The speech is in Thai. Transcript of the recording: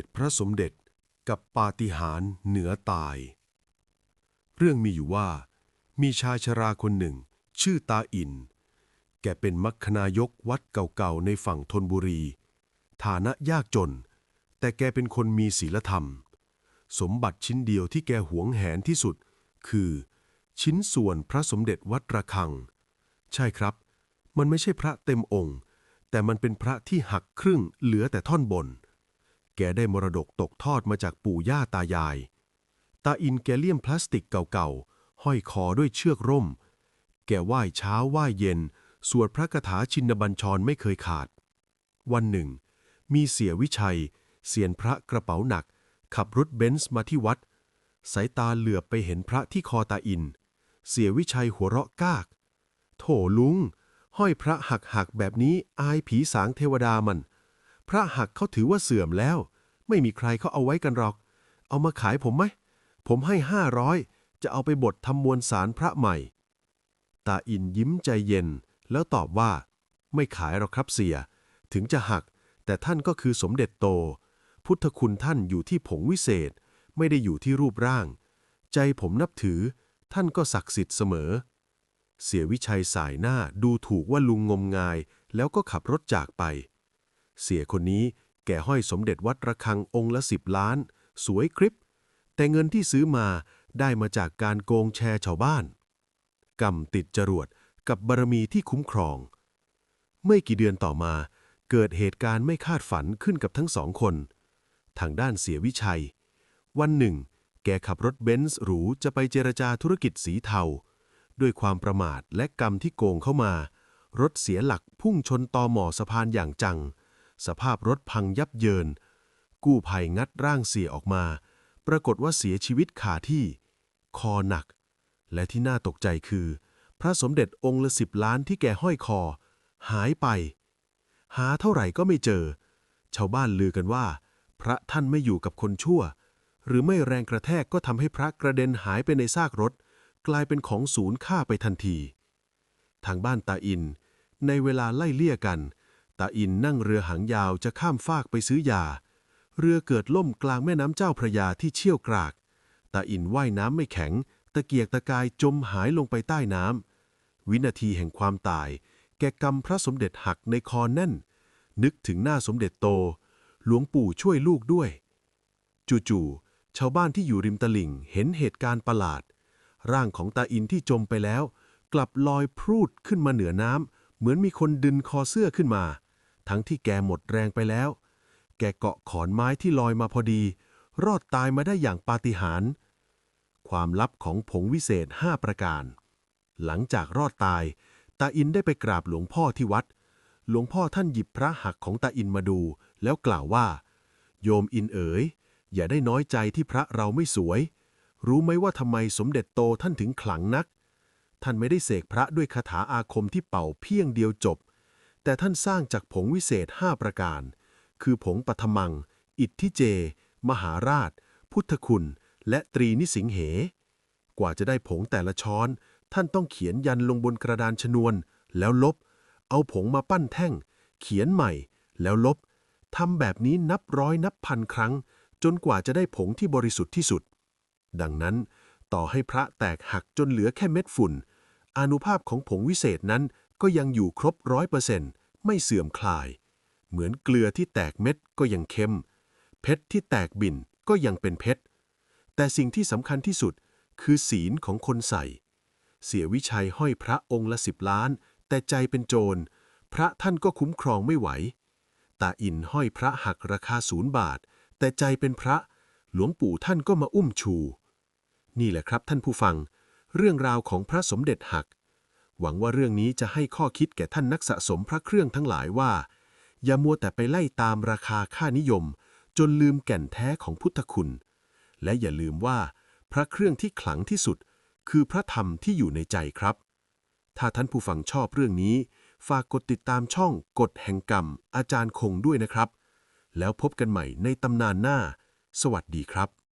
ษพระสมเด็จกับปาฏิหาริย์เหนือตาย เรื่องมีอยู่ว่า มีชายชราคนหนึ่ง ชื่อตาอิน แกเป็นมัคคณายกวัดเก่าๆในฝั่งธนบุรี ฐานะยากจน แต่แกเป็นคนมีศีลธรรม สมบัติชิ้นเดียวที่แกหวงแหนที่สุด คือ ชิ้นส่วนพระสมเด็จวัดระฆัง ใช่ครับ มันไม่ใช่พระเต็มองค์ แต่มันเป็นพระที่หักครึ่งเหลือแต่ท่อนบน แกได้มรดกตกทอดมาจากปู่ย่าตายาย ตาอินแกเลี่ยมพลาสติกเก่าๆ ห้อยคอด้วยเชือกร่ม แกไหว้เช้าไหว้เย็น สวดพระคาถาชินบัญชรไม่เคยขาด วันหนึ่ง มีเสียวิชัย เสียนพระกระเป๋าหนัก ขับรถเบนซ์มาที่วัด สายตาเหลือบไปเห็นพระที่คอตาอิน เสียวิชัยหัวเราะกาก โถลุง ห้อยพระหักหักๆแบบนี้อายผีสางเทวดามัน พระหักเขาถือว่าเสื่อมแล้ว ไม่มีใครเขาเอาไว้กันหรอก เอามาขายผมไหม ผมให้ห้าร้อยจะเอาไปบดทำมวลสารพระใหม่ ตาอินยิ้มใจเย็น แล้วตอบว่า ไม่ขายหรอกครับเสีย ถึงจะหัก แต่ท่านก็คือสมเด็จโต พุทธคุณท่านอยู่ที่ผงวิเศษ ไม่ได้อยู่ที่รูปร่าง ใจผมนับถือ ท่านก็ศักดิ์สิทธิ์เสมอ เสียวิชัยสายหน้าดูถูกว่าลุงงมงาย แล้วก็ขับรถจากไป เสียคนนี้แกห้อยสมเด็จวัดระฆังองค์ละสิบล้าน สวยคริป แต่เงินที่ซื้อมาได้มาจากการโกงแชร์ชาวบ้าน กรรมติดจรวดกับบารมีที่คุ้มครอง ไม่กี่เดือนต่อมา เกิดเหตุการณ์ไม่คาดฝันขึ้นกับทั้งสองคน ทางด้านเสียวิชัย วันหนึ่ง แกขับรถเบนซ์หรูจะไปเจรจาธุรกิจสีเทา ด้วยความประมาทและกรรมที่โกงเข้ามา รถเสียหลักพุ่งชนตอหมอสะพานอย่างจัง สภาพรถพังยับเยิน กู้ภัยงัดร่างเสียออกมา ปรากฏว่าเสียชีวิตคาที่ คอหนัก และที่น่าตกใจคือ พระสมเด็จองค์ละสิบล้านที่แกห้อยคอ หายไป หาเท่าไหร่ก็ไม่เจอ ชาวบ้านลือกันว่า พระท่านไม่อยู่กับคนชั่ว หรือไม่แรงกระแทกก็ทำให้พระกระเด็นหายไปในซากรถ กลายเป็นของศูนย์ค่าไปทันที ทางบ้านตาอิน ในเวลาไล่เลี่ยกัน ตาอินนั่งเรือหางยาวจะข้ามฟากไปซื้อยา เรือเกิดล่มกลางแม่น้ำเจ้าพระยาที่เชี่ยวกราก ตาอินว่ายน้ำไม่แข็ง ตะเกียกตะกายจมหายลงไปใต้น้ำ วินาทีแห่งความตาย แกกำพระสมเด็จหักในคอแน่น นึกถึงหน้าสมเด็จโต หลวงปู่ช่วยลูกด้วย จู่ๆ ชาวบ้านที่อยู่ริมตลิ่งเห็นเหตุการณ์ประหลาด ร่างของตาอินที่จมไปแล้ว กลับลอยพรูดขึ้นมาเหนือน้ำเหมือนมีคนดึงคอเสื้อขึ้นมา ทั้งที่แกหมดแรงไปแล้ว แกเกาะขอนไม้ที่ลอยมาพอดี รอดตายมาได้อย่างปาฏิหาริย์ความลับของผงวิเศษ5ประการ หลังจากรอดตาย ตาอินได้ไปกราบหลวงพ่อที่วัด หลวงพ่อท่านหยิบพระหักของตาอินมาดู แล้วกล่าวว่า โยมอินเอ๋ย อย่าได้น้อยใจที่พระเราไม่สวย รู้ไหมว่าทำไมสมเด็จโตท่านถึงขลังนัก ท่านไม่ได้เสกพระด้วยคาถาอาคมที่เป่าเพียงเดียวจบ แต่ท่านสร้างจากผงวิเศษ 5 ประการ คือผงปฐมัง อิทธิเจ มหาราช พุทธคุณ และตรีนิสิงเห กว่าจะได้ผงแต่ละช้อน ท่านต้องเขียนยันลงบนกระดานชนวน แล้วลบ เอาผงมาปั้นแท่ง เขียนใหม่ แล้วลบทำแบบนี้นับร้อยนับพันครั้ง จนกว่าจะได้ผงที่บริสุทธิ์ที่สุด ดังนั้นต่อให้พระแตกหักจนเหลือแค่เม็ดฝุ่น อานุภาพของผงวิเศษนั้น ก็ยังอยู่ครบร้อยเปอร์เซ็นต์ไม่เสื่อมคลาย เหมือนเกลือที่แตกเม็ดก็ยังเค็ม เพชรที่แตกบินก็ยังเป็นเพชร แต่สิ่งที่สำคัญที่สุดคือศีลของคนใส่ เสียวิชัยห้อยพระองค์ละสิบล้าน แต่ใจเป็นโจร พระท่านก็คุ้มครองไม่ไหว ตาอินห้อยพระหักราคาศูนย์บาท แต่ใจเป็นพระ หลวงปู่ท่านก็มาอุ้มชู นี่แหละครับท่านผู้ฟัง เรื่องราวของพระสมเด็จหัก หวังว่าเรื่องนี้จะให้ข้อคิดแก่ท่านนักสะสมพระเครื่องทั้งหลายว่า อย่ามัวแต่ไปไล่ตามราคาค่านิยม จนลืมแก่นแท้ของพุทธคุณ และอย่าลืมว่า พระเครื่องที่ขลังที่สุด คือพระธรรมที่อยู่ในใจครับ ถ้าท่านผู้ฟังชอบเรื่องนี้ ฝากกดติดตามช่องกฎแห่งกรรม อาจารย์คงด้วยนะครับ แล้วพบกันใหม่ในตำนานหน้า สวัสดีครับ